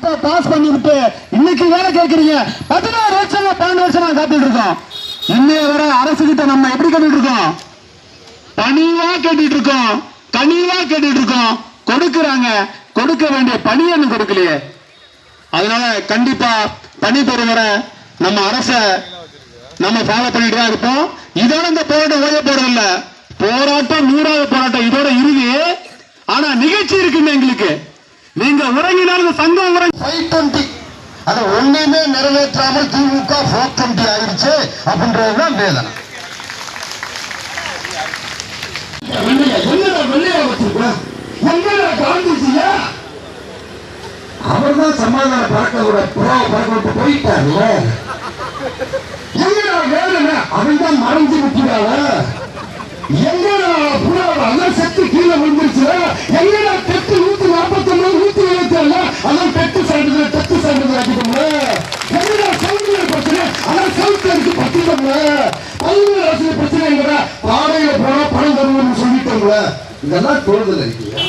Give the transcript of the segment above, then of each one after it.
Pass பண்ணிவிட்டு இன்னைக்கு வேலை கேட்கறீங்க. பதினாறு வருஷம் பன்னெண்டு வருஷமா காத்துட்டு இருக்கோம். இன்னைய வர அரசு கிட்ட நம்ம எப்படி கேட்டுட்டு இருக்கோம்? பணிவா கேட்டுட்டு இருக்கோம். கனிவா கேட்டுட்டு இருக்கோம். கொடுக்கறாங்க. கொடுக்க வேண்டிய பணியை என்ன கொடுக்கலையே? அதனால கண்டிப்பா பணி பெறுகிற நம்ம அரச நம்ம ஃபாலோ பண்ணிட்டு தான் இருப்போம். இதோட இந்த போராட்டம் ஓய போறது இல்ல. போராட்டம் நூறாவது போராட்டம் இதோட இறுதி. ஆனா நிகழ்ச்சி இருக்குன்னு எங்களுக்கு. நீங்க உறங்கினால் இந்த சங்கம் உறங்கி ஃபைவ் டுவெண்ட்டி அதை ஒண்ணுமே நிறைவேற்றாமல் திமுக ஃபோர் டுவெண்ட்டி ஆயிடுச்சு அப்படின்றதுதான் வேதனை. என்னடா வெள்ளையா வச்சிருக்க எங்கடா காந்திஜியா அவர் தான் சமாதான பறக்க புறா பறக்க விட்டு போயிட்டார்ல. எங்கடா வேணுங்க அவன் தான் மறைஞ்சு விட்டுறாங்க எங்கடா புறா? அதான் செத்து கீழே விழுந்துருச்சு. எங்கடா தெத்து நூத்தி நாற்பத்தி ஒன்பது நூத்தி எழுபத்தி ஏழு அதான் தெத்து சான்றிதழ் தெத்து சான்றிதழ் ஆக்கிட்டோம்ல எங்கடா சவுத்துல பிரச்சனை? அதான் சவுத்துல இருக்கு பத்திட்டோம்ல. பல்வேறு அரசியல் பிரச்சனை எங்கடா? பாதையில போனா பணம் தருவோம்னு சொல்லிட்டோம்ல. இதெல்லாம் தோல்தல் அறிக்கையா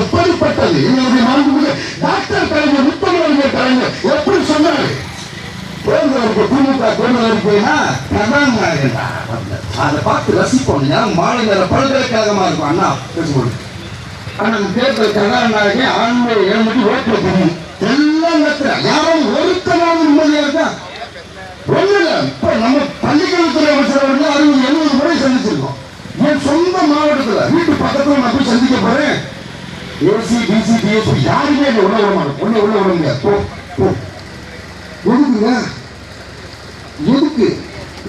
எப்படிப்பட்டது எங்களுடைய மாண்புமிகு டாக்டர் கலைஞர் முத்தமிழர் கலைஞர் எப்படி சொன்னாரு? தேர்தல் அறிக்கை திமுக தேர்தல் அறிக்கைனா கதாநாயகன் அதை பார்த்து ரசிப்போம். ஏன் மாலை பல்கலைக்கழகமா இருக்கும். அண்ணா பேசுவோம். ஆனா தேர்தல் கதாநாயகன் ஆண்மை ஏழ்மட்டி ஓட்டு போகும் எல்லாம் யாரும் ஒருத்தனாவது நிம்மதியா இருக்கா? ஒண்ணு இப்ப நம்ம பள்ளிக்கல்வித்துறை அமைச்சர் அவர்கள் அறுபது எழுபது முறை சந்திச்சிருக்கோம். என் சொந்த மாவட்டத்துல வீட்டு பக்கத்துல நான் போய் சந்திக்க போறேன். ஏசி பிசி பிஎஸ்பி யாருமே என்னை உள்ள விட மாட்டோம். ஒண்ணு உள்ள விட முடியாது. போ. எதுக்குங்க? எதுக்கு?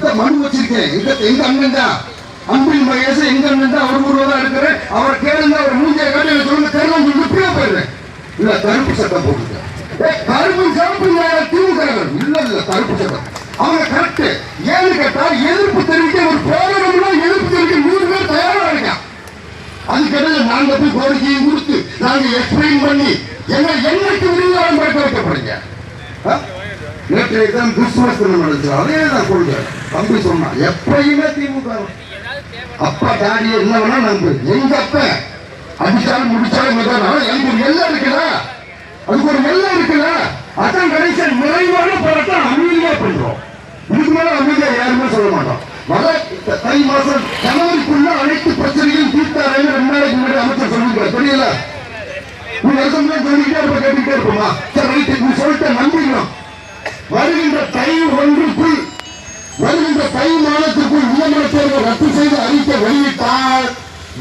இந்த மனு வச்சிருக்கேன். எங்க எங்க அண்ணன் தான்? அன்பில் மகேஷ் எங்க அண்ணன் தான் அவர் ஊர்ல தான் இருக்கிறேன். அவர் கேளுங்க அவர் மூஞ்சிய காட்டி எனக்கு சொல்லுங்க தெரியல உங்களுக்கு இப்படியே போயிடுறேன். இல்ல கருப்பு சட்டம் போட்டுருக்கேன் ஏய், கருப்பு சிவப்பு நியாயம் திமுக இல்ல இல்ல கருப்பு சட்டம். அவங்க கரெக்ட் ஏன்னு கேட்டா எதிர்ப்பு தெரிவிக்க ஒரு போராடம்னா எதிர்ப்பு தெரிவிக்க நூறு பேர் தயாரா இருக்கான் அதுக்கிடையில நாங்க போய் கோரிக்கையை கொடுத்து நாங்க எக்ஸ்பிளைன் பண்ணி எங்க என்னைக்கு விரிவாரம் பறக்க வைக்கப்படுங்க. நேற்றைய தான் கிறிஸ்துமஸ் தினம் நடந்துச்சு. அதே தான் கொள்கை தம்பி சொன்னான் எப்பயுமே திமுக அப்பா டாடியை என்ன நம்பு. எங்க அப்ப? அடிச்சாலும் முடிச்சாலும் எனக்கு ஒரு எல்லாம் இருக்குல்ல? அதுக்கு ஒரு எல்லாம் இருக்குல்ல? அதான் கடைசி நிறைவான படத்தை அமைதியா பண்றோம் இதுக்கு மேல அமைதியா யாருமே சொல்ல மாட்டோம். வர தை மாசம் ஜனவரிக்குள்ள அனைத்து பிரச்சனையும் தீர்த்தாரேன்னு ரெண்டு நாளைக்கு முன்னாடி அமைச்சர் சொல்லிருக்காரு தெரியல? நீ வருஷம் சொல்லிக்கிட்டே இருப்ப கேட்டுக்கிட்டே இருப்போமா? சரி ரைட்டு நீ சொல்லிட்டு நம்பிக்கணும் வருகின்ற தை ஒன்றுக்குள் வருகின்ற தை மாதத்திற்குள் நியமன தேர்வை ரத்து செய்து அறிக்கை வெளியிட்டால்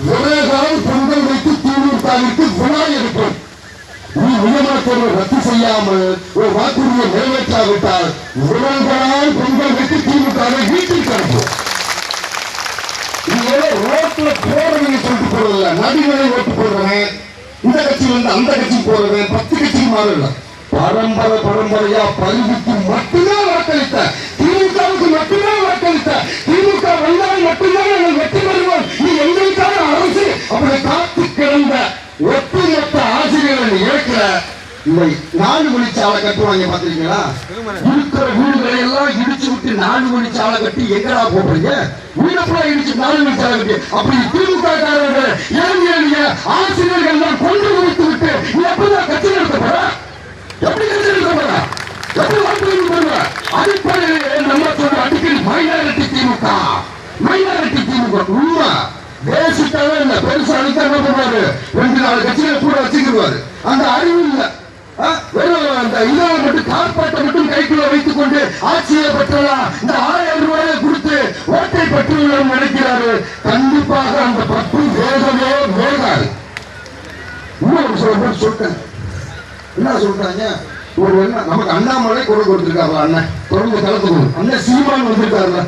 விரைவால் பொங்கல் வைத்து திமுகவிற்கு விழா எடுப்போம் நீ நியமன தேர்வை ரத்து செய்யாமல் ஒரு வாக்குறுதியை நிறைவேற்றாவிட்டால் விரைவால் பொங்கல் வைத்து திமுகவை வீட்டில் அனுப்பும். நீ ரோட்ல போறவங்க சொல்லிட்டு போறதில்ல. நடுநிலை ஓட்டு போடுறவன் இந்த கட்சியிலிருந்து அந்த கட்சி போறவன் பத்து கட்சிக்கு மாறல பரம்பரை பரம்பரையா பரிவுக்கு மட்டுமே வாக்களித்த திமுகவுக்கு மட்டுமே வாக்களித்த திமுக வந்தால் மட்டும்தான் நாங்கள் வெற்றி பெறுவோம். நீ எங்களுக்கான அரசு அப்படி காத்து கிடந்த ஒட்டுமொத்த ஆசிரியர்கள் இழக்கிற இல்லை நாலு மணி சாலை கட்டுவாங்க பாத்திருக்கீங்களா இருக்கிற வீடுகளை எல்லாம் இடிச்சு விட்டு நாலு மணி சாலை கட்டி எங்கடா போடுறீங்க? வீடப்பா இடிச்சு நாலு மணி சாலை கட்டி. அப்படி திமுக காரர்கள் ஏன் ஏழிய ஆசிரியர்கள் எல்லாம் கொண்டு முடித்து விட்டு எப்படிதான் கட்சி நடத்த எப்படி கட்சி நடத்த எப்படி வாக்கு நம்ம? சொல்ற அடிக்கடி மைனாரிட்டி திமுக. மைனாரிட்டி திமுக. உண்மை. பேசிக்காவே இல்ல. பெருசா அடிக்க என்ன பண்ணுவாரு? ரெண்டு நாலு கட்சிகளை கூட வச்சுக்கிடுவாரு அந்த அறிவு இல்ல. வெறும் அந்த இதை மட்டும் கார்பரேட்டை மட்டும் கைக்குள்ள வைத்துக் கொண்டு ஆட்சியை பெற்றலாம் இந்த ஆயிரம் ரூபாயை கொடுத்து ஓட்டை பெற்றுள்ளோம் நினைக்கிறாரு. கண்டிப்பாக அந்த பத்து வேகமே வேகாது. இன்னும் சில பேர் சொல்லிட்டேன் என்ன சொல்றாங்க? ஒரு என்ன நமக்கு அண்ணாமலை குரல் கொடுத்துருக்காருல அண்ணன் தொடர்ந்து தளத்துக்கு அண்ணன் சீமான் வந்திருக்காருல.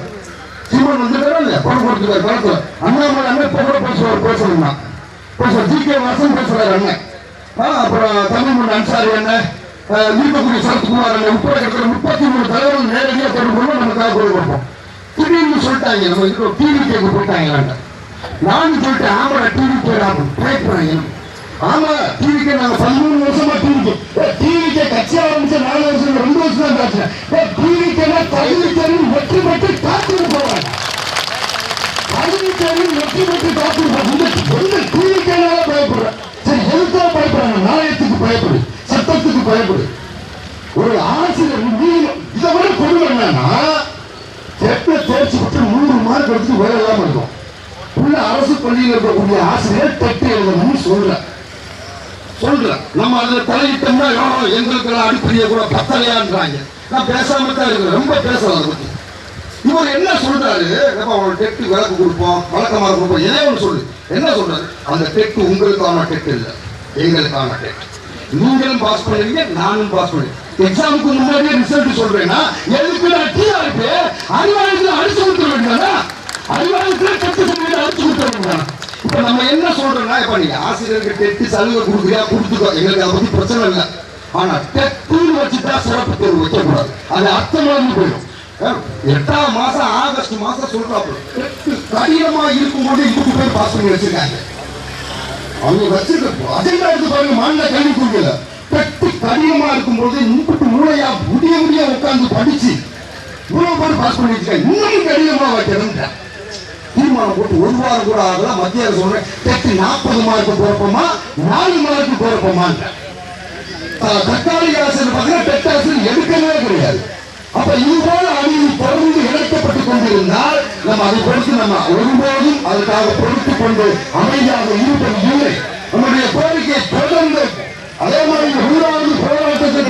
சீமான் வந்திருக்காரா இல்ல குரல் கொடுத்துருக்காரு தளத்துல அண்ணாமலை அண்ணன் இப்ப கூட பேசுவார் பேசணும்னா பேசுவார் ஜி கே வாசன் பேசுறாரு அண்ணன் ஆ, அப்புறம் தமிழ்மணி அன்சாரி அண்ணன் தீபகுடி சரத்குமார் அண்ணன் உட்பட கிட்டத்தட்ட முப்பத்தி மூணு தலைவர்கள் நேரடியாக தொடர்பு கொண்டு நமக்காக குரல் கொடுப்போம். திடீர்னு சொல்லிட்டாங்க நம்ம இருக்கிற டிவி கேக்கு போட்டாங்க நானும் சொல்லிட்டு ஆமரா டிவி கேட்க பயப்படுறாங்க ஆமா டிவிக்கு நாங்க பதிமூணு வருஷமா டிவிக்கு டிவிக்கு கட்சி ஆரம்பிச்ச நாலு வருஷம் ரெண்டு வருஷம் தான் காட்சி டிவிக்கு தகுதி தெரியும் வெற்றி பெற்று காத்துட்டு போவாங்க தகுதி தெரியும் வெற்றி பெற்று காத்துட்டு போவாங்க டிவிக்கு பயப்படுறேன் சரி எதுக்காக பயப்படுறாங்க. நாணயத்துக்கு பயப்படு சட்டத்துக்கு பயப்படு. ஒரு ஆசிரியர் நீங்க இதை விட கொடுமை என்னன்னா செட்டை தேர்ச்சி விட்டு நூறு மார்க் எடுத்து வேலை இல்லாம இருக்கும் உள்ள அரசு பள்ளியில் இருக்கக்கூடிய ஆசிரியர் தட்டு எழுதணும்னு சொல்றேன் சொல்றேன். நம்ம அதுல தலையிட்டோம்னா எங்களுக்கு எல்லாம் அடிப்படையை கூட பத்தலையான்றாங்க. நான் பேசாம தான் இருக்கிறேன். ரொம்ப பேசலாம் அதை பத்தி. இவர் என்ன சொல்றாரு? எப்ப அவனோட டெட்டு விளக்கு கொடுப்போம் வழக்கமாக கொடுப்போம். ஏன் ஒன்று சொல்லு. என்ன சொல்றாரு? அந்த டெட்டு உங்களுக்கான டெட்டு இல்லை. எங்களுக்கான டெட் நீங்களும் பாஸ் பண்ணுவீங்க நானும் பாஸ் பண்ணுவேன் எக்ஸாமுக்கு முன்னாடியே ரிசல்ட் சொல்றேன்னா எதுக்கு நான் டிஆர்பி அறிவாளத்தில் அடிச்சு கொடுத்துட வேண்டியதா அறிவாளத்தில் டெட்டு சொல்லி அடிச்சு கொடுத்துட இப்ப நம்ம என்ன சொல்றோம்னா இப்ப நீ ஆசிரியருக்கு டெட்டு சலுகை கொடுக்குறியா? கொடுத்துக்கோ. எங்களுக்கு அதை பத்தி பிரச்சனை இல்லை. ஆனா டெட்டுன்னு வச்சுட்டா சிறப்பு தேர்வு வைக்கக்கூடாது. அது அர்த்தமாக போயிடும். எட்டாம் மாசம் ஆகஸ்ட் மாசம் சொல்றாப்புல. டெட்டு கடினமா இருக்கும்போது இதுக்கு பேர் பாஸ் பண்ணி வச்சிருக்காங்க. அவங்க வச்சிருக்க அஜெண்டா எடுத்து பாருங்க மாநில கல்வி கொள்கையில டெட்டு கடினமா இருக்கும்போது இன்புட்டு மூளையா முடிய முடிய உட்கார்ந்து படிச்சு மூலம் பேர் பாஸ் பண்ணி வச்சிருக்காங்க. இன்னும் கடினமா வைக்கிறேன் தீர்மானம் போட்டு ஒரு வாரம் கூட ஆகல. மத்திய அரசு சொல்றேன் டெட்டு நாற்பது மார்க்கு குழப்பமா நாலு மார்க்கு குழப்பமா தற்காலிக ஆசிரியர் பார்த்தீங்கன்னா டெட் ஆசிரியர் எடுக்கவே கிடையாது. அப்ப இதுபோல அணியில் தொடர்ந்து இணைக்கப்பட்டுக் கொண்டிருந்தால் நம்ம அதை பொறுத்து நம்ம ஒருபோதும் அதற்காக பொறுத்துக் கொண்டு அமைதியாக இருப்பது இல்லை. நம்முடைய கோரிக்கை தொடர்ந்து அதே மாதிரி ஊராவது போராட்டத்தை